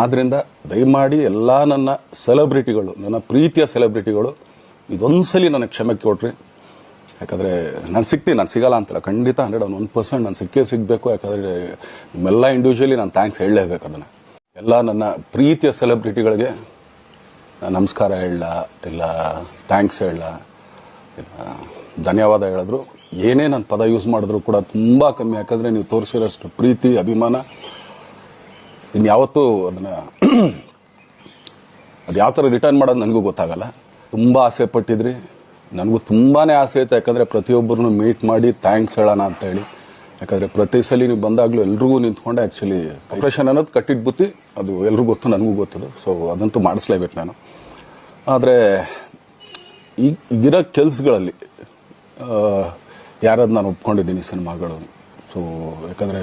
ಆದ್ದರಿಂದ ದಯಮಾಡಿ ಎಲ್ಲ ನನ್ನ ಸೆಲೆಬ್ರಿಟಿಗಳು, ನನ್ನ ಪ್ರೀತಿಯ ಸೆಲೆಬ್ರಿಟಿಗಳು, ಇದೊಂದ್ಸಲಿ ನನಗೆ ಕ್ಷಮೆ ಕೊಟ್ರಿ. ಯಾಕಂದರೆ ನಾನು ಸಿಗ್ತೀನಿ, ನಾನು ಸಿಗಲ್ಲ ಅಂತಲ್ಲ ಖಂಡಿತ ಹಂಡ್ರೆಡ್ ಒನ್ ಪರ್ಸೆಂಟ್ ನಾನು ಸಿಕ್ಕೇ ಸಿಗಬೇಕು. ಯಾಕಂದರೆ ನಿಮ್ಮೆಲ್ಲ ಇಂಡಿವಿಜುವಲಿ ನಾನು ಥ್ಯಾಂಕ್ಸ್ ಹೇಳಲೇಬೇಕು ಅದನ್ನು. ಎಲ್ಲ ನನ್ನ ಪ್ರೀತಿಯ ಸೆಲೆಬ್ರಿಟಿಗಳಿಗೆ ನಾನು ನಮಸ್ಕಾರ ಹೇಳಲ್ಲ ಇಲ್ಲ ಥ್ಯಾಂಕ್ಸ್ ಇಲ್ಲ ಧನ್ಯವಾದ ಹೇಳಿದ್ರು. ಏನೇ ನಾನು ಪದ ಯೂಸ್ ಮಾಡಿದ್ರು ಕೂಡ ತುಂಬ ಕಮ್ಮಿ. ಯಾಕಂದರೆ ನೀವು ತೋರಿಸಿರೋಷ್ಟು ಪ್ರೀತಿ, ಅಭಿಮಾನ ಇನ್ಯಾವತ್ತೂ ಅದನ್ನು ಅದು ಯಾವ ಥರ ರಿಟರ್ನ್ ಮಾಡೋದು ನನಗೂ ಗೊತ್ತಾಗಲ್ಲ. ತುಂಬ ಆಸೆ ಪಟ್ಟಿದ್ರಿ. ನನಗೂ ತುಂಬಾ ಆಸೆ ಐತೆ, ಯಾಕಂದರೆ ಪ್ರತಿಯೊಬ್ಬರನ್ನು ಮೀಟ್ ಮಾಡಿ ಥ್ಯಾಂಕ್ಸ್ ಹೇಳೋಣ ಅಂತ ಹೇಳಿ ಯಾಕಂದರೆ ಪ್ರತಿ ಸಲ ನೀವು ಬಂದಾಗಲೂ ಎಲ್ರಿಗೂ ನಿಂತ್ಕೊಂಡೆ ಆ್ಯಕ್ಚುಲಿ ಆಪ್ರೇಷನ್ ಅನ್ನೋದು ಕಟ್ಟಿಟ್ಟು ಬುತ್ತಿ, ಅದು ಎಲ್ರಿಗೂ ಗೊತ್ತು, ನನಗೂ ಗೊತ್ತದು. ಸೊ ಅದಂತೂ ಮಾಡಿಸ್ಲೇಬೇಕು ನಾನು. ಆದರೆ ಈಗ ಈಗಿರೋ ಕೆಲಸಗಳಲ್ಲಿ ಯಾರದ್ದು ನಾನು ಒಪ್ಕೊಂಡಿದ್ದೀನಿ ಸಿನಿಮಾಗಳು. ಸೊ ಯಾಕಂದರೆ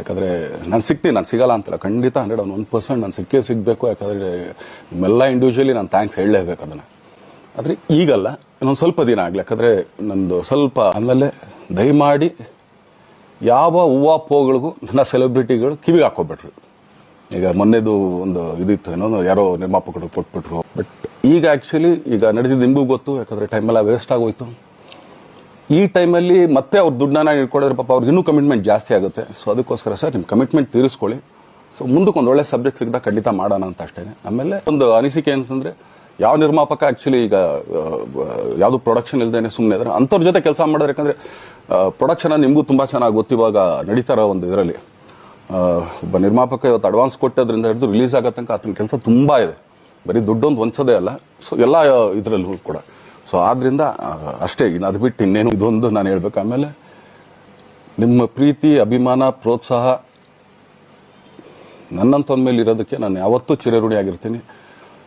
ಯಾಕಂದರೆ ನಾನು ಸಿಗ್ತೀನಿ, ನಾನು ಸಿಗಲ್ಲ ಅಂತಲ್ಲ ಖಂಡಿತ ಹಂಡ್ರೆಡ್ ಒನ್ ಪರ್ಸೆಂಟ್ ನಾನು ಸಿಕ್ಕೇ ಸಿಗಬೇಕು, ಯಾಕಂದರೆ ನಿಮ್ಮೆಲ್ಲ ಇಂಡಿವಿಜುವಲಿ ನಾನು ಥ್ಯಾಂಕ್ಸ್ ಹೇಳಲೇಬೇಕು ಅದನ್ನು. ಆದರೆ ಈಗಲ್ಲ, ಇನ್ನೊಂದು ಸ್ವಲ್ಪ ದಿನ ಆಗಲಿ, ಯಾಕಂದರೆ ನಂದು ಸ್ವಲ್ಪ ಆಮೇಲೆ ದಯಮಾಡಿ ಯಾವ ಹೂವು ಪೋಗಳಿಗೂ ನನ್ನ ಸೆಲೆಬ್ರಿಟಿಗಳು ಕಿವಿಗೆ ಹಾಕೋಬಿಟ್ರು ಈಗ ಮೊನ್ನೆದು ಒಂದು ಇದಿತ್ತು, ಏನೋ ಯಾರೋ ನಿರ್ಮಾಪಕರು ಕೊಟ್ಬಿಟ್ರು. ಬಟ್ ಈಗ ಆ್ಯಕ್ಚುಲಿ ಈಗ ನಡೆದಿದ್ದು ನಿಮಗೂ ಗೊತ್ತು, ಯಾಕಂದರೆ ಟೈಮೆಲ್ಲ ವೇಸ್ಟ್ ಆಗೋಯ್ತು. ಈ ಟೈಮಲ್ಲಿ ಮತ್ತೆ ಅವ್ರ ದುಡ್ಡನ್ನ ಇಟ್ಕೊಳ್ಳೋದ್ರೆ ಪಾಪ ಅವ್ರಿಗೆ ಇನ್ನೂ ಕಮಿಟ್ಮೆಂಟ್ ಜಾಸ್ತಿ ಆಗುತ್ತೆ. ಸೊ ಅದಕ್ಕೋಸ್ಕರ ಸರ್ ನಿಮ್ಮ ಕಮಿಟ್ಮೆಂಟ್ ತೀರಿಸ್ಕೊಳ್ಳಿ. ಸೊ ಮುಂದಕ್ಕೆ ಒಂದು ಒಳ್ಳೆ ಸಬ್ಜೆಕ್ಟ್ ಸಿಗ್ದಾಗ ಖಂಡಿತ ಮಾಡೋಣ ಅಂತ ಅಷ್ಟೇ ಆಮೇಲೆ ಒಂದು ಅನಿಸಿಕೆ ಅಂತಂದರೆ, ಯಾವ ನಿರ್ಮಾಪಕ ಆ್ಯಕ್ಚುಲಿ ಈಗ ಯಾವುದು ಪ್ರೊಡಕ್ಷನ್ ಇಲ್ಲದೇನೆ ಸುಮ್ಮನೆ ಇದ್ರೆ, ಅಂಥವ್ರ ಜೊತೆ ಕೆಲಸ ಮಾಡೋರು ಯಾಕಂದರೆ ಪ್ರೊಡಕ್ಷನ್ ನಿಮಗೂ ತುಂಬ ಚೆನ್ನಾಗಿ ಗೊತ್ತಿವಾಗ ನಡೀತಾರೆ ಒಂದು ಇದರಲ್ಲಿ. ಒಬ್ಬ ನಿರ್ಮಾಪಕ ಇವತ್ತು ಅಡ್ವಾನ್ಸ್ ಕೊಟ್ಟದ್ರಿಂದ ಹಿಡಿದು ರಿಲೀಸ್ ಆಗೋ ತನಕ ಆತನ ಕೆಲಸ ತುಂಬ ಇದೆ. ಬರೀ ದುಡ್ಡೊಂದು ಹೊಂಚೋದೇ ಅಲ್ಲ. ಸೊ ಎಲ್ಲ ಇದರಲ್ಲೂ ಕೂಡ. ಸೊ ಆದ್ರಿಂದ ಅಷ್ಟೇ, ಇನ್ನು ಅದು ಬಿಟ್ಟು ಇನ್ನೇನು ಇದೊಂದು ನಾನು ಹೇಳ್ಬೇಕು. ಆಮೇಲೆ, ನಿಮ್ಮ ಪ್ರೀತಿ, ಅಭಿಮಾನ, ಪ್ರೋತ್ಸಾಹ ನನ್ನಂತಂದ ಮೇಲೆ ಇರೋದಕ್ಕೆ ನಾನು ಯಾವತ್ತೂ ಚಿರಋಣಿಯಾಗಿರ್ತೀನಿ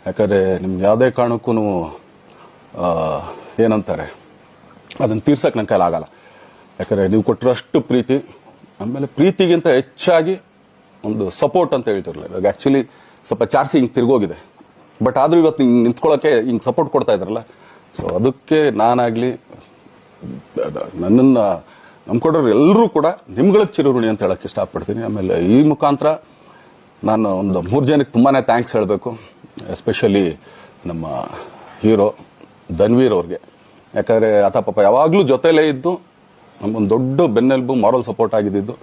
ಯಾಕಂದರೆ, ನಿಮ್ಗೆ ಯಾವುದೇ ಕಾರಣಕ್ಕೂ ಏನಂತಾರೆ ಅದನ್ನು ತೀರ್ಸಕ್ಕೆ ನನ್ನ ಕೈಲಾಗಲ್ಲ ಯಾಕಂದರೆ, ನೀವು ಕೊಟ್ಟಿರೋಷ್ಟು ಪ್ರೀತಿ, ಆಮೇಲೆ ಪ್ರೀತಿಗಿಂತ ಹೆಚ್ಚಾಗಿ ಒಂದು ಸಪೋರ್ಟ್ ಅಂತ ಹೇಳ್ತಿರಲಿಲ್ಲ. ಇವಾಗ ಆ್ಯಕ್ಚುಲಿ ಸ್ವಲ್ಪ ಚಾರ್ಸಿ ಹಿಂಗೆ ತಿರುಗೋಗಿದೆ. ಬಟ್ ಆದರೂ ಇವತ್ತು ಹಿಂಗೆ ನಿಂತ್ಕೊಳ್ಳೋಕ್ಕೆ ಹಿಂಗೆ ಸಪೋರ್ಟ್ ಕೊಡ್ತಾ ಇದ್ರಲ್ಲ ಸೊ ಅದಕ್ಕೆ ನಾನಾಗಲಿ ನನ್ನನ್ನು ನಂಬ್ಕೊಡೋರು ಎಲ್ಲರೂ ಕೂಡ ನಿಮ್ಗಳ ಚಿರಋಣಿ ಅಂತ ಹೇಳಕ್ಕೆ ಇಷ್ಟಪಡ್ತೀನಿ. ಆಮೇಲೆ ಈ ಮುಖಾಂತರ ನಾನು ಒಂದು ಮೂರು ಜನಕ್ಕೆ ತುಂಬಾ ಥ್ಯಾಂಕ್ಸ್ ಹೇಳಬೇಕು. ಎಸ್ಪೆಷಲಿ ನಮ್ಮ ಹೀರೋ ಧನ್ವೀರ್ ಅವ್ರಿಗೆ. ಯಾಕಂದರೆ ಆತ ಪಾಪ ಯಾವಾಗಲೂ ಜೊತೆಲೇ ಇದ್ದು ನಮ್ಮೊಂದು ದೊಡ್ಡ ಬೆನ್ನೆಲುಬು ಮಾರಲ್ ಸಪೋರ್ಟ್ ಆಗಿದ್ದು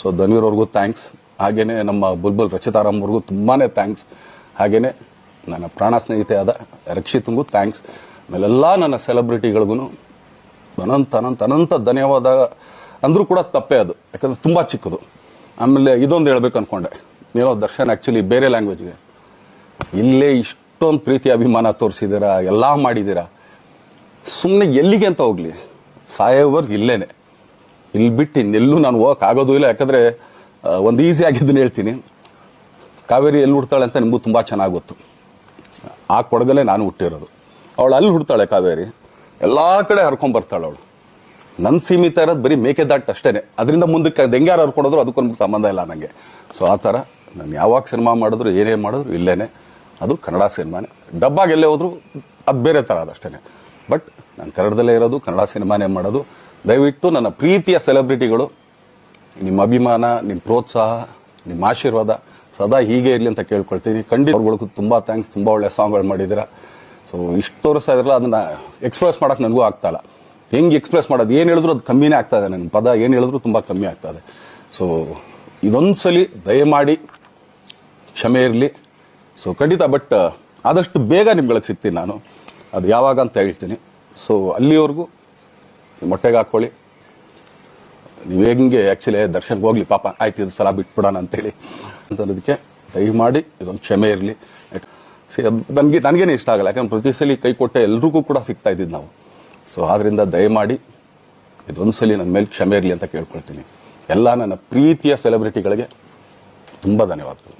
ಸೊ ಧನ್ವೀರ್ ಅವ್ರಿಗೂ ಥ್ಯಾಂಕ್ಸ್ ಹಾಗೆಯೇ ನಮ್ಮ ಬುಲ್ಬುಲ್ ರಚಿತಾರಾಮ್ ಅವ್ರಿಗೂ ತುಂಬಾ ಥ್ಯಾಂಕ್ಸ್ ಹಾಗೆಯೇ ನನ್ನ ಪ್ರಾಣ ಸ್ನೇಹಿತೆ ಆದ ರಕ್ಷಿತ್ಗೂ ಥ್ಯಾಂಕ್ಸ್ ಆಮೇಲೆಲ್ಲ ನನ್ನ ಸೆಲೆಬ್ರಿಟಿಗಳಿಗೂ ಅನಂತ ಅನಂತ ಅನಂತ ಧನ್ಯವಾದ ಅಂದರೂ ಕೂಡ ತಪ್ಪೇ ಅದು. ಯಾಕಂದ್ರೆ ತುಂಬ ಚಿಕ್ಕದು. ಆಮೇಲೆ ಇದೊಂದು ಹೇಳ್ಬೇಕು ಅಂದ್ಕೊಂಡೆ ಏನೋ ದರ್ಶನ್ ಆ್ಯಕ್ಚುಲಿ ಬೇರೆ ಲ್ಯಾಂಗ್ವೇಜ್ಗೆ ಇಲ್ಲೇ ಇಷ್ಟೊಂದು ಪ್ರೀತಿ ಅಭಿಮಾನ ತೋರಿಸಿದ್ದೀರಾ? ಎಲ್ಲ ಮಾಡಿದ್ದೀರಾ? ಸುಮ್ಮನೆ ಎಲ್ಲಿಗೆ ಅಂತ ಹೋಗಲಿ. ಸಾಯೋವರ್ಗೆ ಇಲ್ಲೇ ಇಲ್ಲಿ ಬಿಟ್ಟು ಇನ್ನೆಲ್ಲೂ ನಾನು ಆಗೋದು ಇಲ್ಲ. ಯಾಕಂದರೆ ಒಂದು ಈಸಿ ಆಗಿದ್ದನ್ನು ಹೇಳ್ತೀನಿ. ಕಾವೇರಿ ಎಲ್ಲಿ ಹುಡ್ತಾಳೆ ಅಂತ ನಿಮಗೂ ತುಂಬ ಚೆನ್ನಾಗಿ ಗೊತ್ತು. ಆ ಕೊಡಗಲೇ ನಾನು ಹುಟ್ಟಿರೋದು. ಅವಳು ಅಲ್ಲಿ ಹುಡ್ತಾಳೆ ಕಾವೇರಿ. ಎಲ್ಲ ಕಡೆ ಹರ್ಕೊಂಡ್ ಬರ್ತಾಳೆ ಅವಳು. ನನ್ನ ಸೀಮಿತ ಇರೋದು ಬರೀ ಮೇಕೆದಾಟ್ ಅಷ್ಟೇ ಅದರಿಂದ ಮುಂದಕ್ಕೆ ದೆಂಗ್ಯಾರು ಹರ್ಕೊಂಡೋದ್ರು ಅದಕ್ಕೂ ನಮ್ಗೆ ಸಂಬಂಧ ಇಲ್ಲ ನನಗೆ ಸೊ ಆ ಥರ ನಾನು ಯಾವಾಗ ಸಿನಿಮಾ ಮಾಡಿದ್ರು, ಏನೇ ಮಾಡಿದ್ರು ಇಲ್ಲೇ ಅದು ಕನ್ನಡ ಸಿನಿಮಾನೇ. ಡಬ್ಬಾಗ ಎಲ್ಲೇ ಹೋದ್ರು ಅದು ಬೇರೆ ಥರ ಅದಷ್ಟೇ ಬಟ್ ನಾನು ಕನ್ನಡದಲ್ಲೇ ಇರೋದು, ಕನ್ನಡ ಸಿನಿಮಾನೇ ಮಾಡೋದು. ದಯವಿಟ್ಟು ನನ್ನ ಪ್ರೀತಿಯ ಸೆಲೆಬ್ರಿಟಿಗಳು, ನಿಮ್ಮ ಅಭಿಮಾನ, ನಿಮ್ಮ ಪ್ರೋತ್ಸಾಹ, ನಿಮ್ಮ ಆಶೀರ್ವಾದ ಸದಾ ಹೀಗೆ ಇರಲಿ ಅಂತ ಕೇಳ್ಕೊಳ್ತೀನಿ. ಖಂಡಿತ ಅವ್ರಗಳಿಗೂ ತುಂಬ ಥ್ಯಾಂಕ್ಸ್ ತುಂಬ ಒಳ್ಳೆ ಸಾಂಗ್ಗಳು ಮಾಡಿದ್ದೀರಾ. ಸೊ ಇಷ್ಟು ತೋರಿಸ್ತಾ ಇದ್ರಲ್ಲ, ಅದನ್ನು ಎಕ್ಸ್ಪ್ರೆಸ್ ಮಾಡೋಕೆ ನನಗೂ ಆಗ್ತಾ ಇಲ್ಲ. ಹೆಂಗೆ ಎಕ್ಸ್ಪ್ರೆಸ್ ಮಾಡೋದು, ಏನು ಹೇಳಿದ್ರು ಅದು ಕಮ್ಮಿನೇ ಆಗ್ತಾ ಇದೆ ನನ್ನ ಪದ ಏನು ಹೇಳಿದ್ರು ತುಂಬ ಕಮ್ಮಿ ಆಗ್ತಾ ಇದೆ. ಸೊ ಇದೊಂದು ಸಲ ದಯಮಾಡಿ ಕ್ಷಮೆ ಇರಲಿ. ಸೊ ಖಂಡಿತ ಬಟ್ ಆದಷ್ಟು ಬೇಗ ನಿಮ್ಗಳಿಗೆ ಸಿಗ್ತೀನಿ ನಾನು. ಅದು ಯಾವಾಗ ಅಂತ ಹೇಳ್ತೀನಿ. ಸೊ ಅಲ್ಲಿವರೆಗೂ ಮೊಟ್ಟೆಗೆ ಹಾಕ್ಕೊಳ್ಳಿ ನೀವು ಹೆಂಗೆ ಆ್ಯಕ್ಚುಲಿ ದರ್ಶನ್ಗೆ ಹೋಗ್ಲಿ, ಪಾಪ, ಆಯ್ತು, ಇದು ಸಲ ಬಿಟ್ಬಿಡೋಣ ಅಂತೇಳಿ. ಅಂತ ಅನ್ನೋದಕ್ಕೆ ದಯಮಾಡಿ ಇದೊಂದು ಕ್ಷಮೆ ಇರಲಿ. ನನಗೆ ನನಗೇನೆ ಇಷ್ಟ ಆಗಲ್ಲ. ಯಾಕಂದ್ರೆ ಪ್ರತಿ ಸಲ ಕೈ ಕೊಟ್ಟೆ ಎಲ್ರಿಗೂ ಕೂಡ ಸಿಗ್ತಾ ಇದ್ದಿದ್ದು ನಾವು. ಸೊ ಆದ್ದರಿಂದ ದಯಮಾಡಿ ಇದೊಂದು ಸಲ ನನ್ನ ಮೇಲೆ ಕ್ಷಮೆ ಇರಲಿ ಅಂತ ಕೇಳ್ಕೊಳ್ತೀನಿ. ಎಲ್ಲ ನನ್ನ ಪ್ರೀತಿಯ ಸೆಲೆಬ್ರಿಟಿಗಳಿಗೆ ತುಂಬ ಧನ್ಯವಾದಗಳು.